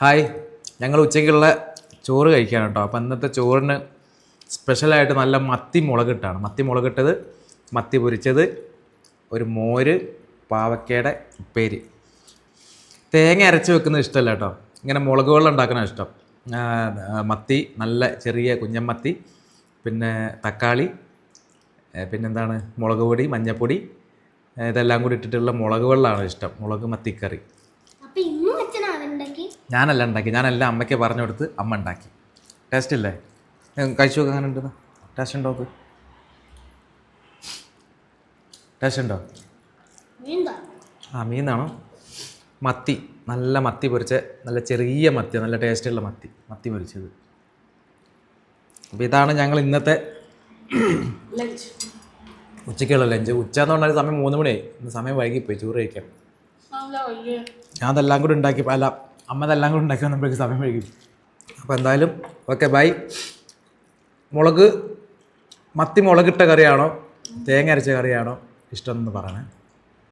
Hi. ഞങ്ങൾ ഉച്ചയ്ക്കുള്ള ചോറ് കഴിക്കാൻ കേട്ടോ. അപ്പം ഇന്നത്തെ ചോറിന് സ്പെഷ്യലായിട്ട് നല്ല മത്തി മുളകിട്ടാണ് മത്തി മുളകിട്ടത് മത്തി പൊരിച്ചത് ഒരു മോര് പാവക്കയുടെ ഉപ്പേരി. തേങ്ങ അരച്ച് വെക്കുന്നത് ഇഷ്ടമല്ല കേട്ടോ. ഇങ്ങനെ മുളക് വെള്ളം ഉണ്ടാക്കുന്ന ഇഷ്ടം. മത്തി നല്ല ചെറിയ കുഞ്ഞമ്മത്തി പിന്നെ തക്കാളി പിന്നെന്താണ്? മുളക് പൊടി മഞ്ഞൾപ്പൊടി ഇതെല്ലാം കൂടി ഇട്ടിട്ടുള്ള മുളക് വെള്ളമാണ് ഇഷ്ടം. മുളക് മത്തിക്കറി അപ്പൊ ഇന്നും അച്ഛനാണ് ഉണ്ടാക്കി ഞാനല്ല ഉണ്ടാക്കി. ഞാനല്ല അമ്മയ്ക്ക് പറഞ്ഞു കൊടുത്ത് അമ്മ ഉണ്ടാക്കി. ടേസ്റ്റ് ഇല്ലേ? കഴിച്ചു നോക്കാൻ അങ്ങനെ ഉണ്ടെന്ന് ടേസ്റ്റ് ഉണ്ടോ ടേസ്റ്റ് ഉണ്ടോ? ആ മീനാണോ മത്തി. നല്ല മത്തി പൊരിച്ച നല്ല ചെറിയ മത്തി നല്ല ടേസ്റ്റുള്ള മത്തി. മത്തി പൊരിച്ചത്. അപ്പോൾ ഇതാണ് ഞങ്ങൾ ഇന്നത്തെ ഉച്ചയ്ക്കുള്ള ലഞ്ച് ഉച്ച എന്ന് പറഞ്ഞാൽ സമയം മൂന്ന് മണിയായി. ഇന്ന് സമയം വൈകിപ്പോയി. ചോറ് കഴിക്കാൻ. ഞാൻ അതെല്ലാം കൂടി ഉണ്ടാക്കി അല്ല അമ്മ അതെല്ലാം കൂടി ഉണ്ടാക്കി വന്നപ്പോഴേക്ക് സമയം വൈകി. അപ്പോൾ എന്തായാലും ഓക്കെ ബൈ. മുളക് മത്തി മുളകിട്ട കറിയാണോ? തേങ്ങ അരച്ച കറിയാണോ? ഇഷ്ടം എന്ന് പറയണേ.